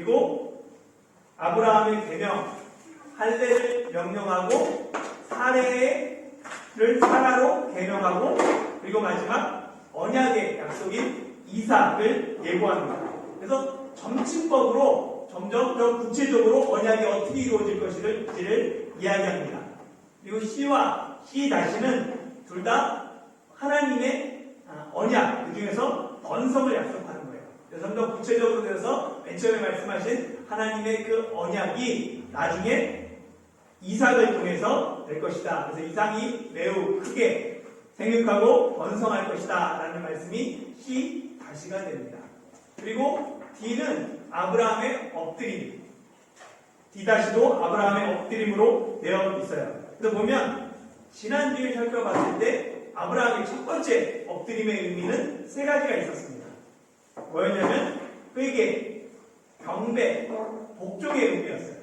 그리고 아브라함의 계명 할례를 명령하고 사례를 사라로 계명하고 그리고 마지막 언약의 약속인 이삭을 예고합니다. 그래서 점진법으로 점점 더 구체적으로 언약이 어떻게 이루어질 것인지를 이야기합니다. 그리고 시와 시 다시는 둘 다 하나님의 아, 언약 그 중에서 번성을. 그래서 좀 더 구체적으로 되어서 맨 처음에 말씀하신 하나님의 그 언약이 나중에 이삭을 통해서 될 것이다. 그래서 이삭이 매우 크게 생육하고 번성할 것이다. 라는 말씀이 시 다시가 됩니다. 그리고 D는 아브라함의 엎드림. D 다시도 아브라함의 엎드림으로 되어 있어요. 그래서 보면 지난주에 살펴봤을 때 아브라함의 첫 번째 엎드림의 의미는 세 가지가 있었습니다. 뭐였냐면 회개, 경배, 복종의 의미였어요.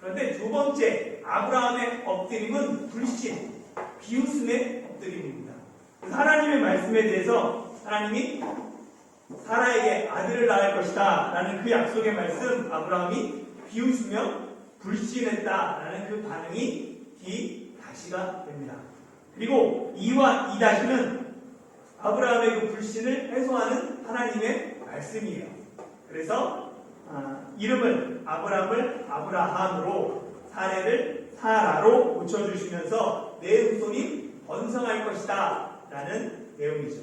그런데 두 번째 아브라함의 엎드림은 불신, 비웃음의 엎드림입니다. 하나님의 말씀에 대해서 하나님이 사라에게 아들을 낳을 것이다 라는 그 약속의 말씀 아브라함이 비웃으며 불신했다 라는 그 반응이 디 다시가 됩니다. 그리고 이와 이 다시는 아브라함의 그 불신을 해소하는 하나님의 말씀이에요. 그래서 아, 이름을 아브라함을 아브라함으로 사례를 사라로 고쳐주시면서 내 후손이 번성할 것이다 라는 내용이죠.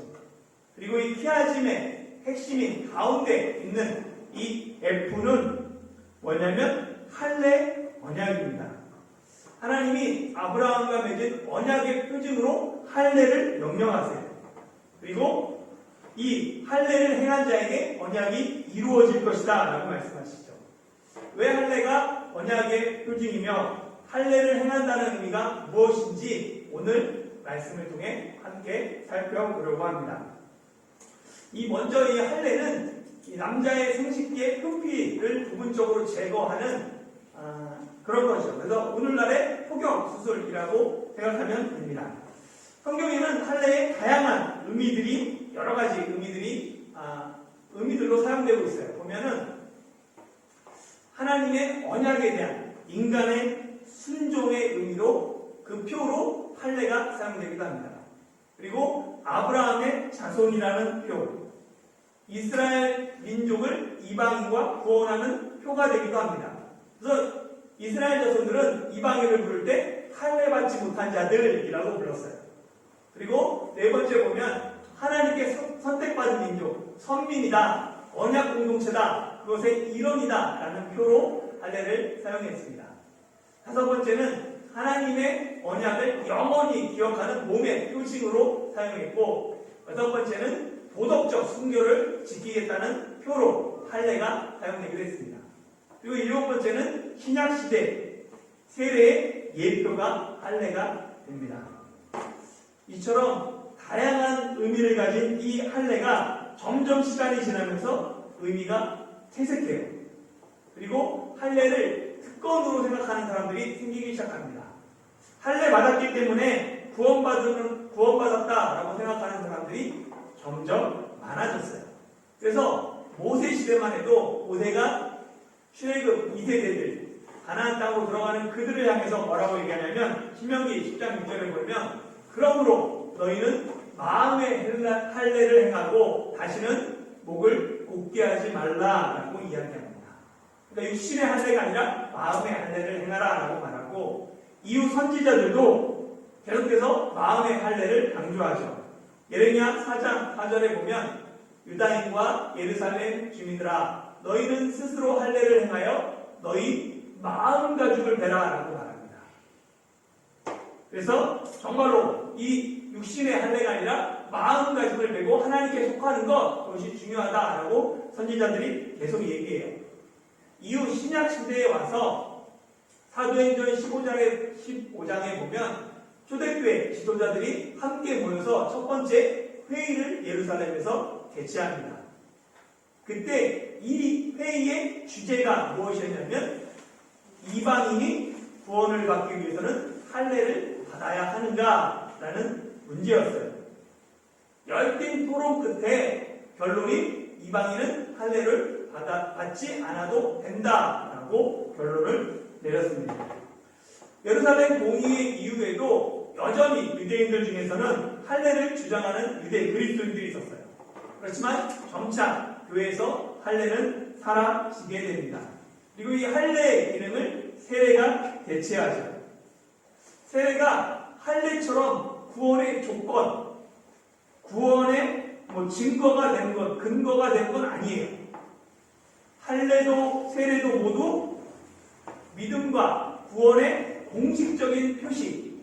그리고 이 키아짐의 핵심인 가운데 있는 이 F는 뭐냐면 할례 언약입니다. 하나님이 아브라함과 맺은 언약의 표징으로 할례를 명령하세요. 그리고 이 할례를 행한 자에게 언약이 이루어질 것이다 라고 말씀하시죠. 왜 할례가 언약의 표징이며 할례를 행한다는 의미가 무엇인지 오늘 말씀을 통해 함께 살펴보려고 합니다. 이 먼저 이 할례는 이 남자의 생식기의 표피를 부분적으로 제거하는 아, 그런 것이죠. 그래서 오늘날의 포경 수술이라고 생각하면 됩니다. 성경에는 할례의 다양한 의미들이 여러 가지 의미들이 아, 의미들로 사용되고 있어요. 보면은 하나님의 언약에 대한 인간의 순종의 의미로 그 표로 할례가 사용되기도 합니다. 그리고 아브라함의 자손이라는 표, 이스라엘 민족을 이방인과 구원하는 표가 되기도 합니다. 그래서 이스라엘 자손들은 이방인을 부를 때 할례 받지 못한 자들이라고 불렀어요. 그리고 네 번째 보면 하나님께 선- 선택받은 민족, 선민이다, 언약 공동체다, 그것의 일원이다 라는 표로 할례를 사용했습니다. 다섯 번째는 하나님의 언약을 영원히 기억하는 몸의 표징으로 사용했고 여섯 번째는 도덕적 순교를 지키겠다는 표로 할례가 사용되기도 했습니다. 그리고 일곱 번째는 신약 시대 세례의 예표가 할례가 됩니다. 이처럼 다양한 의미를 가진 이 할례가 점점 시간이 지나면서 의미가 퇴색해요. 그리고 할례를 특권으로 생각하는 사람들이 생기기 시작합니다. 할례 받았기 때문에 구원받은 구원받았다라고 생각하는 사람들이 점점 많아졌어요. 그래서 모세 시대만 해도 모세가 출애굽 2세대들 가나안 땅으로 들어가는 그들을 향해서 뭐라고 얘기하냐면 신명기 10장 6절에 보면 그러므로 너희는 마음의 할례를 행하고 다시는 목을 곱게 하지 말라라고 이야기합니다. 그러니까 육신의 할례가 아니라 마음의 할례를 행하라라고 말하고 이후 선지자들도 계속해서 마음의 할례를 강조하죠. 예레미야 4장 4절에 보면 유다인과 예루살렘 주민들아 너희는 스스로 할례를 행하여 너희 마음 가죽을 베라라고 말합니다. 그래서 정말로 이 육신의 할례가 아니라 마음 가죽을 베고 하나님께 속하는 것 그것이 중요하다라고 선지자들이 계속 얘기해요. 이후 신약 시대에 와서 사도행전 15장에 15장에 보면 초대교회 지도자들이 함께 모여서 첫 번째 회의를 예루살렘에서 개최합니다. 그때 이 회의의 주제가 무엇이었냐면 이방인이 구원을 받기 위해서는 할례를 받아야 하는가라는 문제였어요. 열띤 토론 끝에 결론이 이방인은 할례를 받지 않아도 된다라고 결론을 내렸습니다. 예루살렘 공의회 이후에도 여전히 유대인들 중에서는 할례를 주장하는 유대 그리스도인들이 있었어요. 그렇지만 점차 교회에서 할례는 사라지게 됩니다. 그리고 이 할례의 기능을 세례가 대체하죠. 세례가 할례처럼 구원의 조건, 구원의 뭐 증거가 된 것, 근거가 된 건 아니에요. 할례도 세례도 모두 믿음과 구원의 공식적인 표시,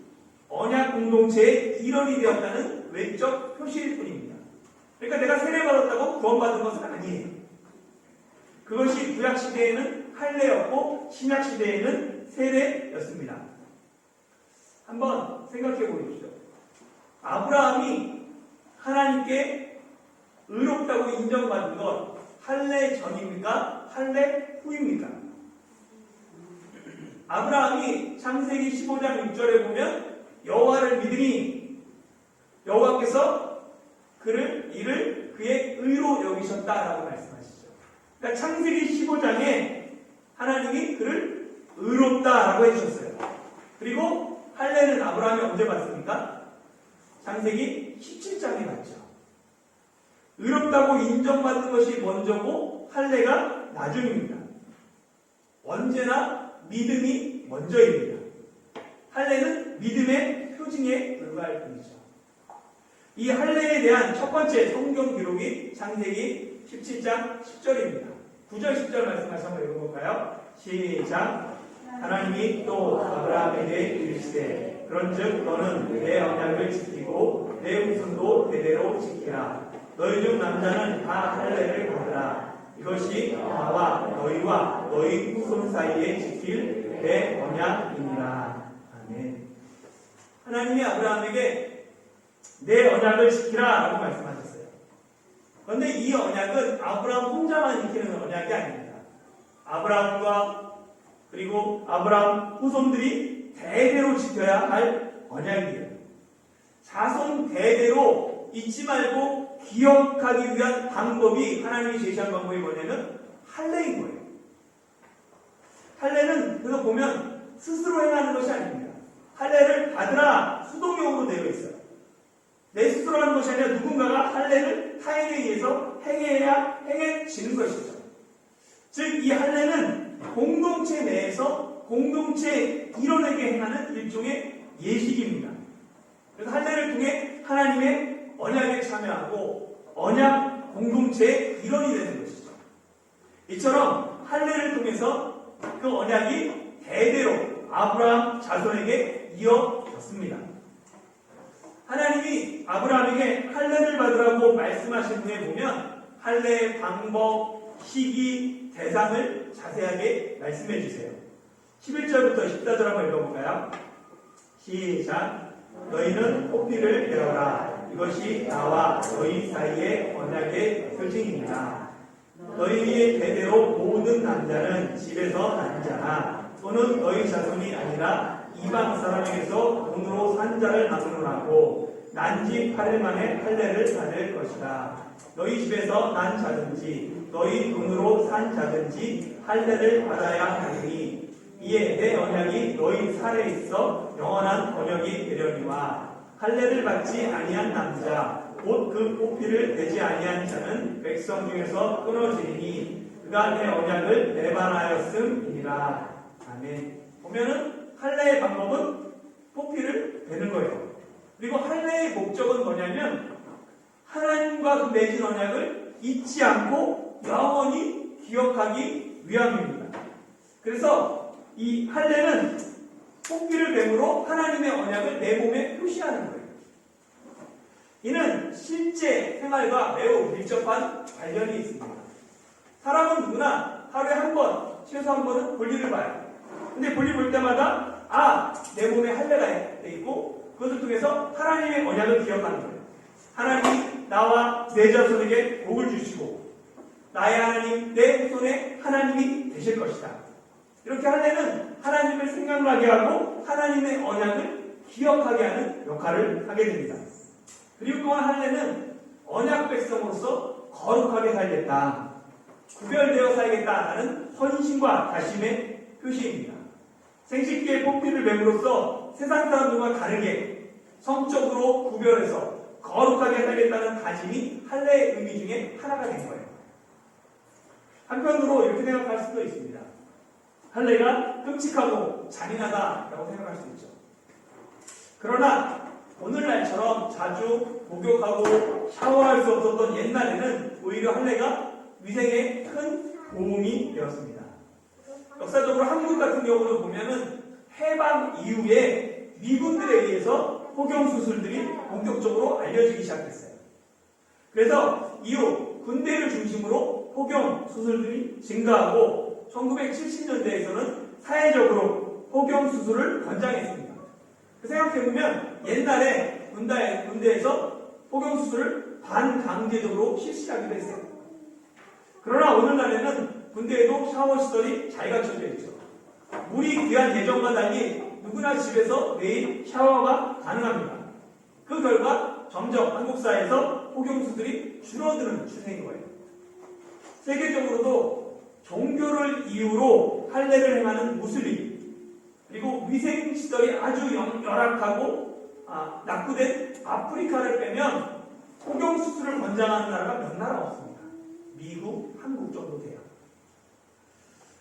언약 공동체의 일원이 되었다는 외적 표시일 뿐입니다. 그러니까 내가 세례받았다고 구원받은 것은 아니에요. 그것이 구약 시대에는 할례였고 신약 시대에는 세례였습니다. 한번 생각해 보십시오. 아브라함이 하나님께 의롭다고 인정받은 것 할례 전입니까? 할례 후입니까? 아브라함이 창세기 15장 6절에 보면 여호와를 믿으니 여호와께서 그를 이를 그의 의로 여기셨다라고 말씀하시죠. 그러니까 창세기 15장에 하나님이 그를 의롭다라고 해주셨어요. 그리고 할례는 아브라함이 언제 받습니까? 창세기 17장에 받죠. 의롭다고 인정받는 것이 먼저고 할례가 나중입니다. 언제나 믿음이 먼저입니다. 할례는 믿음의 표징에 불과할 뿐이죠. 이 할례에 대한 첫 번째 성경 기록이 창세기 17장 10절입니다. 9절 10절 말씀하시 한번 읽어볼까요? 시작. 하나님이 또 아브라함에게 이르시되 그런즉 너는 내 언약을 지키고 내 후손도 대대로 지키라. 너희 중 남자는 다 할례를 받으라. 이것이 나와 너희와 너희 후손 사이에 지킬 내 언약이니라. 아멘. 하나님이 아브라함에게 내 언약을 지키라 라고 말씀하셨어요. 그런데 이 언약은 아브라함 혼자만 지키는 언약이 아닙니다. 아브라함과 그리고 아브라함 후손들이 대대로 지켜야 할 언약이에요. 자손 대대로 잊지 말고 기억하기 위한 방법이 하나님이 제시한 방법이 뭐냐면 할례인 거예요. 할례는 그래서 보면 스스로 행하는 것이 아닙니다. 할례를 받으라 수동용으로 되어 있어요. 내 스스로 하는 것이 아니라 누군가가 할례를 타인에 의해서 행해야 행해지는 것이죠. 즉 이 할례는 공동체 내에서 공동체 일원에게 행하는 일종의 예식입니다. 그래서 할례를 통해 하나님의 언약에 참여하고 언약 공동체의 일원이 되는 것이죠. 이처럼 할례를 통해서 그 언약이 대대로 아브라함 자손에게 이어졌습니다. 하나님이 아브라함에게 할례를 받으라고 말씀하신 후에 보면 할례의 방법, 시기, 대상을 자세하게 말씀해 주세요. 11절부터 14절 한번 읽어볼까요? 시작. 너희는 호피를 배워라. 이것이 나와 너희 사이의 언약의 표징입니다. 너희의 대대로 모든 남자는 집에서 난 자나 또는 너희 자손이 아니라 이방 사람에게서 돈으로 산 자를 나누느라고 난지 8일 만에 할례를 받을 것이다. 너희 집에서 난 자든지 너희 돈으로 산 자든지 할례를 받아야 하리니 이에 내 언약이 너희 살에 있어 영원한 번역이 되려니와. 할례를 받지 아니한 남자 곧그 뽑기를 내지 아니한 자는 백성 중에서 끊어지리니 그가 내 언약을 내반하였음이니라. 아멘. 보면은 할례의 방법은 뽑기를 되는 거예요. 그리고 할례의 목적은 뭐냐면 하나님과 그 맺은 언약을 잊지 않고 영원히 기억하기 위함입니다 그래서 이 할례는 뽑기를 뱀으로 하나님의 언약을 내 몸에 표시하는 거예요. 이는 실제 생활과 매우 밀접한 관련이 있습니다. 사람은 누구나 하루에 한 번, 최소 한 번은 볼일을 봐요. 근데 볼일 볼 때마다 아, 내 몸에 할례가 돼 있고 그것을 통해서 하나님의 언약을 기억하는 거예요. 하나님이 나와 내 자손에게 복을 주시고 나의 하나님, 내 손에 하나님이 되실 것이다. 이렇게 할례는 하나님을 생각나게 하고 하나님의 언약을 기억하게 하는 역할을 하게 됩니다. 그리고 또한 할례는 언약 백성으로서 거룩하게 살겠다. 구별되어 살겠다라는 헌신과 다짐의 표시입니다. 생식기의 뽑기를 맴으로써 세상 사람들과 다르게 성적으로 구별해서 거룩하게 살겠다는 다짐이 할례의 의미 중에 하나가 된 거예요. 한편으로 이렇게 생각할 수도 있습니다. 할례가 끔찍하고 잔인하다라고 생각할 수 있죠. 그러나 오늘날처럼 자주 목욕하고 샤워할 수 없었던 옛날에는 오히려 할례가 위생에 큰 도움이 되었습니다. 역사적으로 한국 같은 경우를 보면은 해방 이후에 미군들에 의해서 포경 수술들이 본격적으로 알려지기 시작했어요. 그래서 이후 군대를 중심으로 포경 수술들이 증가하고 1970년대에서는 사회적으로 포경 수술을 권장했습니다. 생각해보면 옛날에 군대, 군대에서 포경 수술을 반강제적으로 실시하기도 했어요. 그러나 오늘날에는 군대에도 샤워 시설이 잘 갖춰져 있죠. 물이 귀한 예전과 달리 누구나 집에서 매일 샤워가 가능합니다. 그 결과 점점 한국 사회에서 포경수들이 줄어드는 추세인 거예요. 세계적으로도 종교를 이유로 할례를 행하는 무슬림 그리고 위생 시설이 아주 영- 열악하고 아, 낙후된 아프리카를 빼면 포경 수술을 권장하는 나라가 몇 나라 없습니다. 미국, 한국 정도 돼요.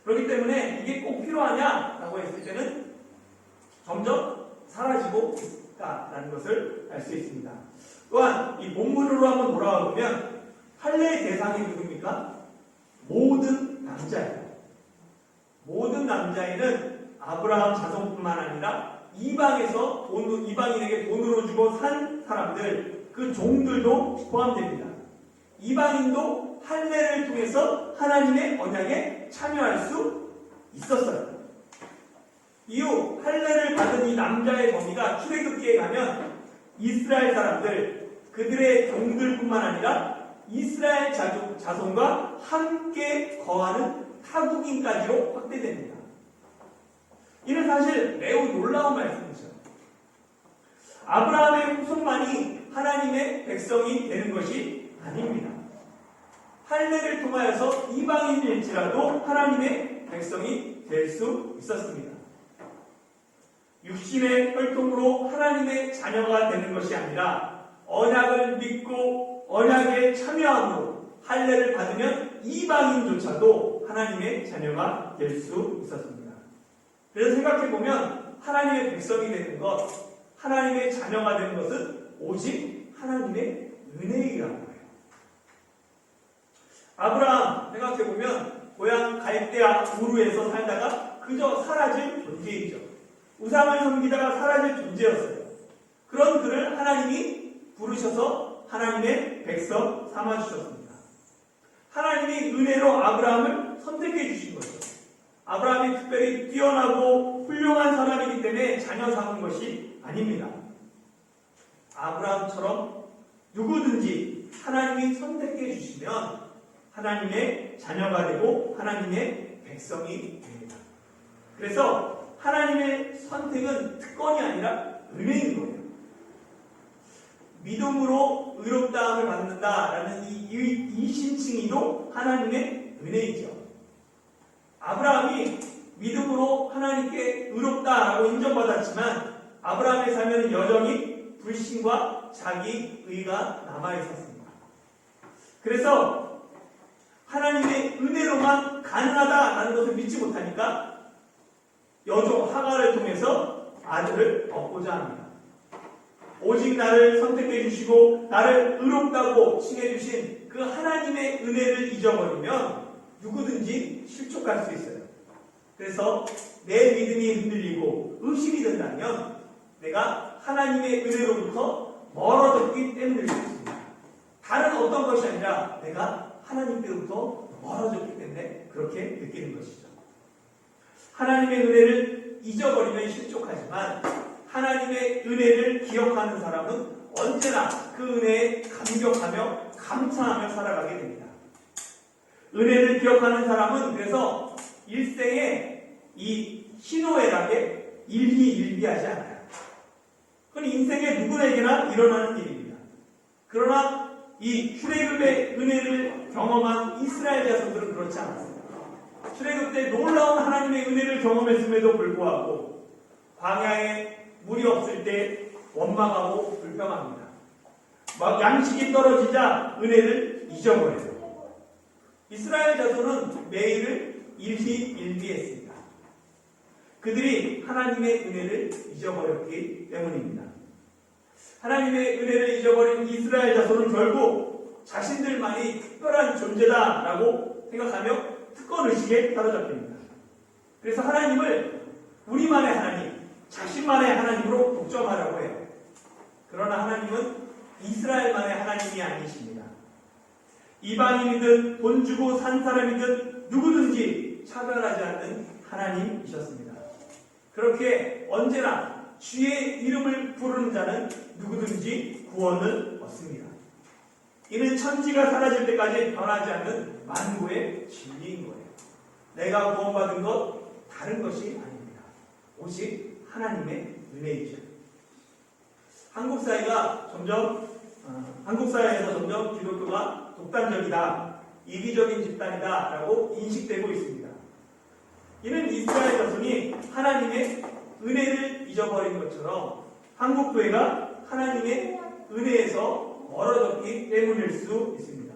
그렇기 때문에 이게 꼭 필요하냐라고 했을 때는 점점 사라지고 있다라는 것을 알 수 있습니다. 또한 이 본문으로 한번 돌아와 보면 할례의 대상이 누굽니까? 모든 남자예요. 모든 남자애는 아브라함 자손뿐만 아니라 이방에서 돈, 이방인에게 돈으로 주고 산 사람들, 그 종들도 포함됩니다. 이방인도 할례를 통해서 하나님의 언약에 참여할 수 있었어요. 이후 할례를 받은 이 남자의 범위가 출애굽기에 가면 이스라엘 사람들, 그들의 종들뿐만 아니라 이스라엘 자손과 함께 거하는 타국인까지로 확대됩니다. 이는 사실 매우 놀라운 말씀이죠. 아브라함의 후손만이 하나님의 백성이 되는 것이 아닙니다. 할례를 통하여서 이방인일지라도 하나님의 백성이 될 수 있었습니다. 육신의 혈통으로 하나님의 자녀가 되는 것이 아니라 언약을 믿고 언약에 참여함으로 할례를 받으면 이방인조차도 하나님의 자녀가 될 수 있었습니다. 그래서 생각해 보면 하나님의 백성이 되는 것, 하나님의 자녀가 되는 것은 오직 하나님의 은혜이라는 거예요. 아브라함 생각해 보면 고향 갈대아 우르에서 살다가 그저 사라질 존재이죠. 우상을 섬기다가 사라질 존재였어요. 그런 그를 하나님이 부르셔서 하나님의 백성 삼아주셨습니다. 하나님이 은혜로 아브라함을 선택해 주신 거죠. 아브라함이 특별히 뛰어나고 훌륭한 사람이기 때문에 자녀 삼은 것이 아닙니다. 아브라함처럼 누구든지 하나님이 선택해 주시면 하나님의 자녀가 되고 하나님의 백성이 됩니다. 그래서 하나님의 선택은 특권이 아니라 은혜인 거예요. 믿음으로 의롭다함을 받는다라는 이, 이, 이 신칭이도 하나님의 은혜이죠. 아브라함이 믿음으로 하나님께 의롭다라고 인정받았지만 아브라함의 삶에는 여전히 불신과 자기 의가 남아 있었습니다. 그래서 하나님의 은혜로만 가능하다라는 것을 믿지 못하니까 여종 하가를 통해서 아들을 얻고자 합니다. 오직 나를 선택해 주시고 나를 의롭다고 칭해 주신 그 하나님의 은혜를 잊어버리면 누구든지 실족할 수 있어요. 그래서 내 믿음이 흔들리고 의심이 든다면 내가 하나님의 은혜로부터 멀어졌기 때문일 수 있습니다. 다른 어떤 것이 아니라 내가 하나님께로부터 멀어졌기 때문에 그렇게 느끼는 것이죠. 하나님의 은혜를 잊어버리면 실족하지만 하나님의 은혜를 기억하는 사람은 언제나 그 은혜에 감격하며 감사하며 살아가게 됩니다. 은혜를 기억하는 사람은 그래서 일생에 이 희노애락에 일희일비하지 않아요. 그건 인생의 누구에게나 일어나는 일입니다. 그러나 이 출애굽의 은혜를 경험한 이스라엘 자손들은 그렇지 않았습니다. 출애굽 때 놀라운 하나님의 은혜를 경험했음에도 불구하고 광야에 물이 없을 때 원망하고 불평합니다. 막 양식이 떨어지자 은혜를 잊어버려요. 이스라엘 자손은 매일을 일희일비했습니다. 그들이 하나님의 은혜를 잊어버렸기 때문입니다. 하나님의 은혜를 잊어버린 이스라엘 자손은 결국 자신들만이 특별한 존재다라고 생각하며 특권 의식에 사로잡힙니다. 그래서 하나님을 우리만의 하나님, 자신만의 하나님으로 독점하려고 해요. 그러나 하나님은 이스라엘만의 하나님이 아니십니다. 이방인이든 돈 주고 산 사람이든 누구든지 차별하지 않는 하나님이셨습니다. 그렇게 언제나 주의 이름을 부르는 자는 누구든지 구원을 얻습니다. 이는 천지가 사라질 때까지 변하지 않는 만고의 진리인 거예요. 내가 구원받은 것 다른 것이 아닙니다. 오직 하나님의 은혜이죠. 한국 사회가 점점 어, 한국 사회에서 점점 기독교가 독단적이다, 이기적인 집단이다라고 인식되고 있습니다. 이는 이스라엘 자손이 하나님의 은혜를 잊어버린 것처럼 한국 교회가 하나님의 은혜에서 멀어졌기 때문일 수 있습니다.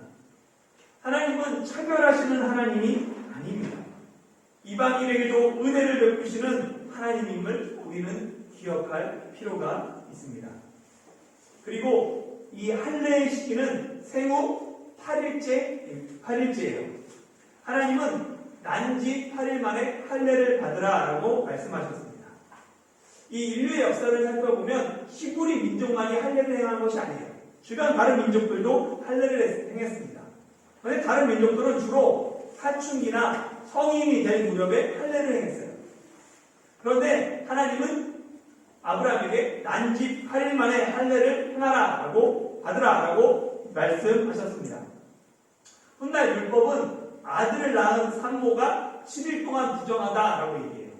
하나님은 차별하시는 하나님이 아닙니다. 이방인에게도 은혜를 베푸시는 하나님임을 우리는 기억할 필요가 있습니다. 그리고 이 할례의 시기는 생후 8일째, 8일째예요. 하나님은 난지 8일 만에 할례를 받으라라고 말씀하셨습니다. 이 인류의 역사를 살펴보면 시부리 민족만이 할례를 행한 것이 아니에요. 주변 다른 민족들도 할례를 행했습니다. 그런데 다른 민족들은 주로 사춘기나 성인이 될 무렵에 할례를 행했어요. 그런데 하나님은 아브라함에게 난지 8일 만에 할례를 행하라 라고 받으라 라고 말씀하셨습니다. 훗날 율법은 아들을 낳은 산모가 7일 동안 부정하다 라고 얘기해요.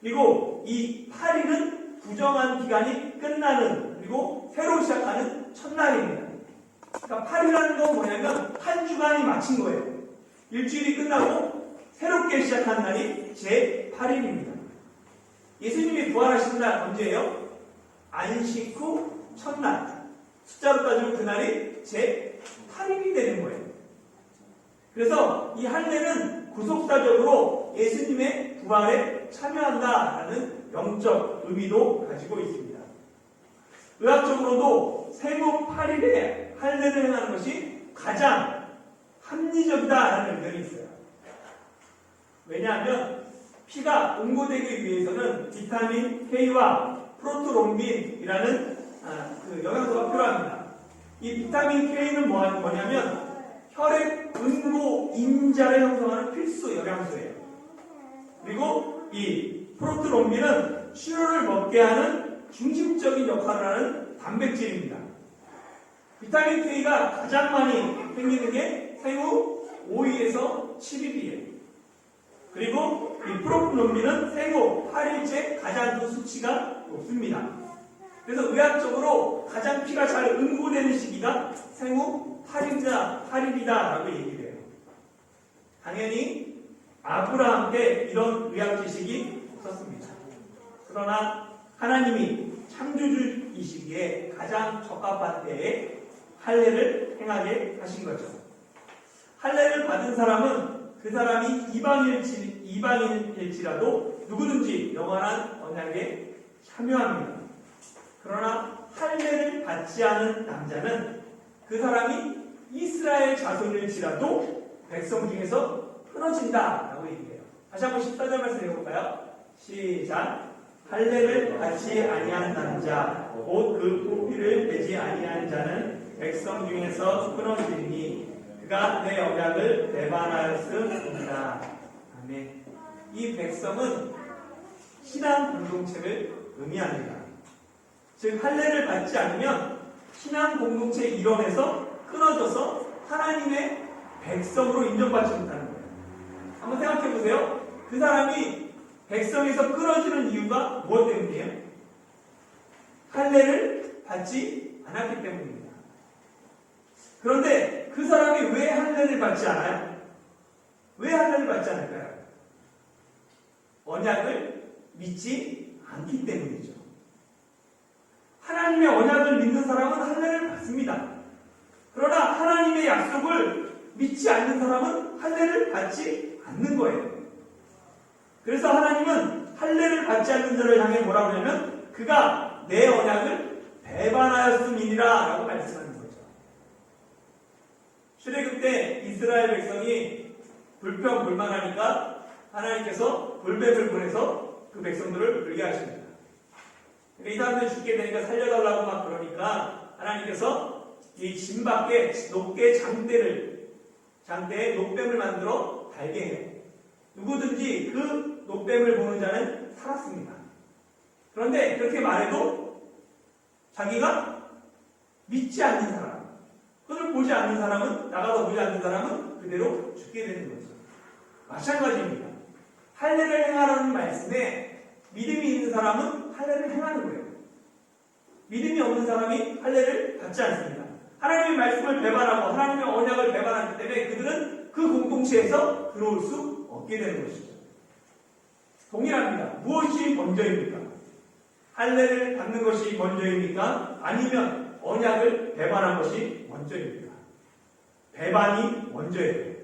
그리고 이 8일은 부정한 기간이 끝나는 그리고 새로 시작하는 첫날입니다. 그러니까 8이라는 건 뭐냐면 한 주간이 마친 거예요. 일주일이 끝나고 새롭게 시작한 날이 제 8일입니다. 예수님이 부활하신 날 언제예요? 안식 후 첫날. 숫자로 따지면 그날이 제 8일이 되는 거예요. 그래서 이 할례는 구속사적으로 예수님의 부활에 참여한다라는 영적 의미도 가지고 있습니다. 의학적으로도 생후 8일에 할례를 행하는 것이 가장 합리적이다라는 의견이 있어요. 왜냐하면 피가 응고되기 위해서는 비타민 K와 프로토롬빈이라는 아, 그 영양소가 필요합니다. 이 비타민 K는 뭐- 뭐냐면 혈액 응고 인자를 형성하는 필수 영양소예요. 그리고 이 프로토롬빈은 치료를 먹게 하는 중심적인 역할을 하는 단백질입니다. 비타민 K가 가장 많이 생기는 게 생후 5일에서 7일이에요. 그리고 이 프로프놈빈은 생후 8일째 가장 수치가 높습니다. 그래서 의학적으로 가장 피가 잘 응고되는 시기가 생후 8일이다, 8일이다라고 얘기를 해요. 당연히 아브라함 때 이런 의학 지식이 없었습니다. 그러나 하나님이 창조주이시기에 가장 적합한 때에 할례를 행하게 하신 거죠. 할례를 받은 사람은 그 사람이 이방일 지, 이방인일지라도 누구든지 영원한 언약에 참여합니다. 그러나 할례를 받지 않은 남자는 그 사람이 이스라엘 자손일지라도 백성 중에서 끊어진다 라고 얘기해요. 다시 한번 14절 말씀 읽어볼까요? 시작. 할례를 받지 아니한 남자 곧그 포피를 내지 아니한 자는 백성 중에서 끊어지니 그가 내 언약을 있다. 아멘. 이 백성은 신앙 공동체를 의미합니다. 즉 할례를 받지 않으면 신앙 공동체 일원에서 끊어져서 하나님의 백성으로 인정받지 못하는 거예요. 한번 생각해 보세요. 그 사람이 백성에서 끊어지는 이유가 무엇 때문이에요? 할례를 받지 않았기 때문입니다. 그런데 그그 사람이 왜 할례를 받지 않아요? 왜 할례를 받지 않을까요? 언약을 믿지 않기 때문이죠. 하나님의 언약을 믿는 사람은 할례를 받습니다. 그러나 하나님의 약속을 믿지 않는 사람은 할례를 받지 않는 거예요. 그래서 하나님은 할례를 받지 않는 자를 향해 뭐라고 하냐면 그가 내 언약을 배반하였음이니라 라고 말씀하는 거죠. 출애굽 때 이스라엘 백성이 불평 불만하니까 하나님께서 불뱀을 보내서 그 백성들을 불게 하십니다. 그러니까 이 사람들이 죽게 되니까 살려달라고 막 그러니까 하나님께서 이진 밖에 높게 장대를 장대에 높뱀을 만들어 달게 해요. 누구든지 그 높뱀을 보는 자는 살았습니다. 그런데 그렇게 말해도 자기가 믿지 않는 사람, 그걸 보지 않는 사람은 나가서 보지 않는 사람은 그대로 죽게 되는 거죠. 마찬가지입니다. 할례를 행하라는 말씀에 믿음이 있는 사람은 할례를 행하는 거예요. 믿음이 없는 사람이 할례를 받지 않습니다. 하나님의 말씀을 배반하고 하나님의 언약을 배반하기 때문에 그들은 그 공동체에서 들어올 수 없게 되는 것이죠. 동일합니다. 무엇이 먼저입니까? 할례를 받는 것이 먼저입니까? 아니면 언약을 배반한 것이 먼저입니까? 배반이 먼저예요.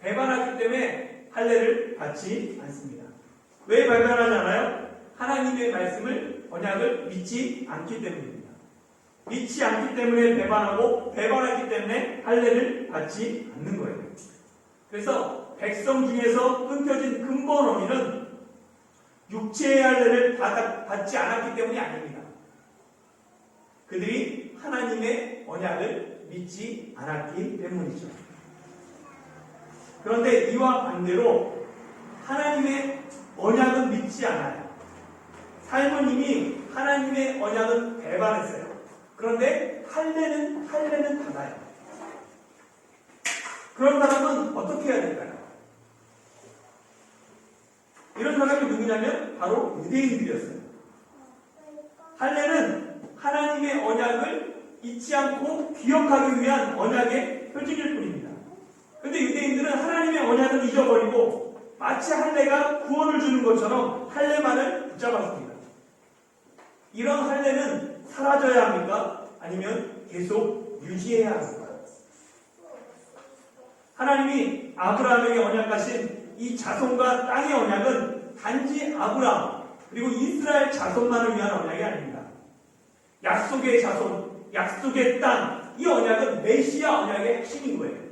배반하기 때문에 할례를 받지 않습니다. 왜 배반하지 않아요? 하나님의 말씀을 언약을 믿지 않기 때문입니다. 믿지 않기 때문에 배반하고 배반하기 때문에 할례를 받지 않는 거예요. 그래서 백성 중에서 끊겨진 근본 원인은 육체의 할례를 받- 받지 않았기 때문이 아닙니다. 그들이 하나님의 언약을 믿지 않았기 때문이죠. 그런데 이와 반대로 하나님의 언약은 믿지 않아요. 이미 하나님의 언약은 배반했어요. 그런데 할례는 할례는 받아요. 그런 사람은 어떻게 해야 될까요? 이런 사람이 누구냐면 바로 유대인들이었어요. 할례는 하나님의 언약을 잊지 않고 기억하기 위한 언약의 표징일 뿐입니다. 근데 유대인들은 하나님의 언약을 잊어버리고 마치 할례가 구원을 주는 것처럼 할례만을 붙잡았습니다. 이런 할례는 사라져야 합니까? 아니면 계속 유지해야 합니까? 하나님이 아브라함에게 언약하신 이 자손과 땅의 언약은 단지 아브라함 그리고 이스라엘 자손만을 위한 언약이 아닙니다. 약속의 자손, 약속의 땅, 이 언약은 메시아 언약의 핵심인 거예요.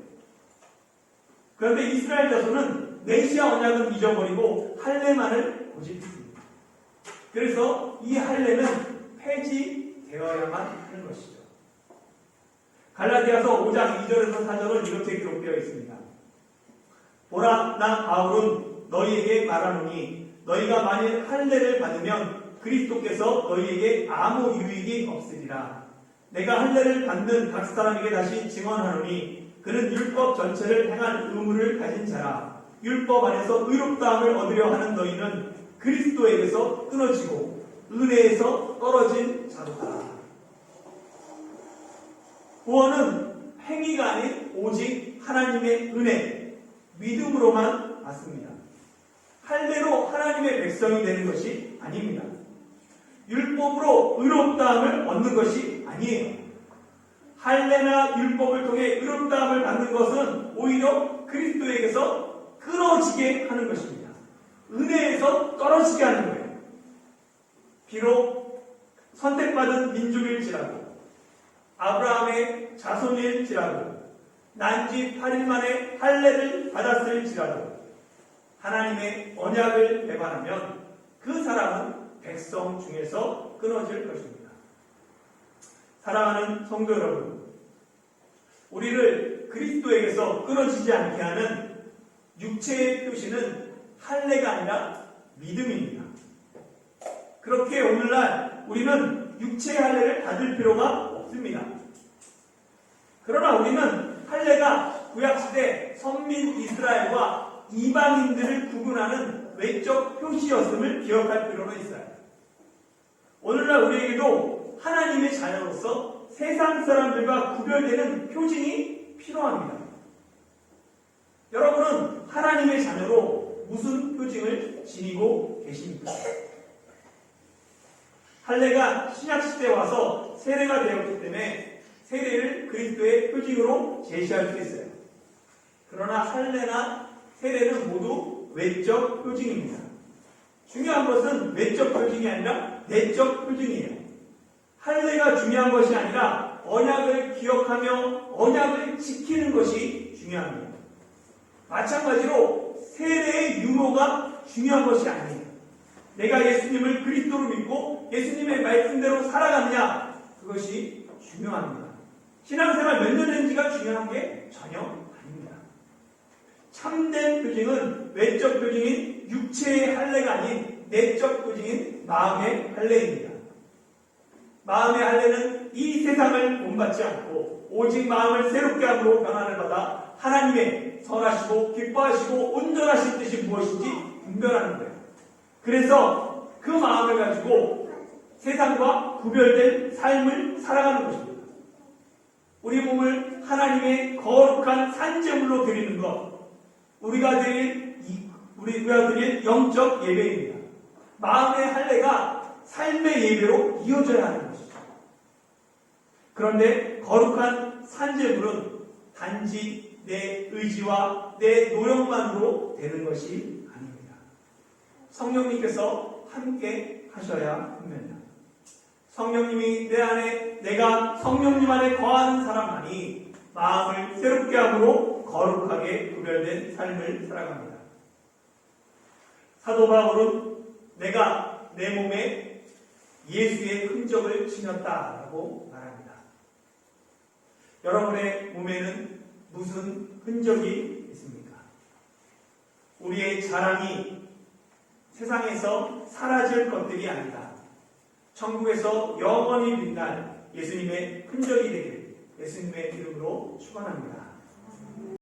그런데 이스라엘 자손은 메시아 언약은 잊어버리고 할례만을 고집했습니다. 그래서 이 할례는 폐지되어야만 하는 것이죠. 갈라디아서 5장 2절에서 4절은 이렇게 기록되어 있습니다. 보라 나 바울은 너희에게 말하노니 너희가 만일 할례를 받으면 그리스도께서 너희에게 아무 유익이 없으리라. 내가 할례를 받는 각 사람에게 다시 증언하노니 그는 율법 전체를 행한 의무를 가진 자라. 율법 안에서 의롭다함을 얻으려 하는 너희는 그리스도에게서 끊어지고 은혜에서 떨어진 자로다. 구원은 행위가 아닌 오직 하나님의 은혜, 믿음으로만 받습니다. 할례로 하나님의 백성이 되는 것이 아닙니다. 율법으로 의롭다함을 얻는 것이 아니에요. 할례나 율법을 통해 의롭다함을 받는 것은 오히려 그리스도에게서 끊어지게 하는 것입니다. 은혜에서 떨어지게 하는 거예요. 비록 선택받은 민족일지라도 아브라함의 자손일지라도 난지 8일 만에 할례를 받았을지라도 하나님의 언약을 배반하면 그 사람은 백성 중에서 끊어질 것입니다. 사랑하는 성도 여러분, 우리를 그리스도에게서 끊어지지 않게 하는 육체의 표시는 할례가 아니라 믿음입니다. 그렇게 오늘날 우리는 육체의 할례를 받을 필요가 없습니다. 그러나 우리는 할례가 구약시대 선민 이스라엘과 이방인들을 구분하는 외적 표시였음을 기억할 필요는 있어요. 오늘날 우리에게도 하나님의 자녀로서 세상 사람들과 구별되는 표징이 필요합니다. 여러분은 하나님의 자녀로 무슨 표징을 지니고 계십니까? 할례가 신약 시대에 와서 세례가 되었기 때문에 세례를 그리스도의 표징으로 제시할 수 있어요. 그러나 할례나 세례는 모두 외적 표징입니다. 중요한 것은 외적 표징이 아니라 내적 표징이에요. 할례가 중요한 것이 아니라 언약을 기억하며 언약을 지키는 것이 중요합니다. 마찬가지로 세례의 유무가 중요한 것이 아니에요. 내가 예수님을 그리스도로 믿고 예수님의 말씀대로 살아가느냐 그것이 중요합니다. 신앙생활 몇 년 했는지가 중요한 게 전혀 아닙니다. 참된 표징은 외적 표징인 육체의 할례가 아닌 내적 표징인 마음의 할례입니다. 마음의 할례는 이 세상을 본받지 않고 오직 마음을 새롭게 함으로 변화를 받아 하나님의 선하시고 기뻐하시고 온전하신 뜻이 무엇인지 분별하는 거예요. 그래서 그 마음을 가지고 세상과 구별된 삶을 살아가는 것입니다. 우리 몸을 하나님의 거룩한 산재물로 드리는 것, 우리가 드릴 우리가 드릴 영적 예배입니다. 마음의 할례가 삶의 예배로 이어져야 하는 것이죠. 그런데 거룩한 산재물은 단지 내 의지와 내 노력만으로 되는 것이 아닙니다. 성령님께서 함께 하셔야 합니다. 성령님이 내 안에 내가 성령님 안에 거하는 사람만이 마음을 새롭게 함으로 거룩하게 구별된 삶을 살아갑니다. 사도 바울은 내가 내 몸에 예수의 흔적을 지녔다라고 말합니다. 여러분의 몸에는 무슨 흔적이 있습니까? 우리의 자랑이 세상에서 사라질 것들이 아니다. 천국에서 영원히 빛날 예수님의 흔적이 되길 예수님의 이름으로 축원합니다.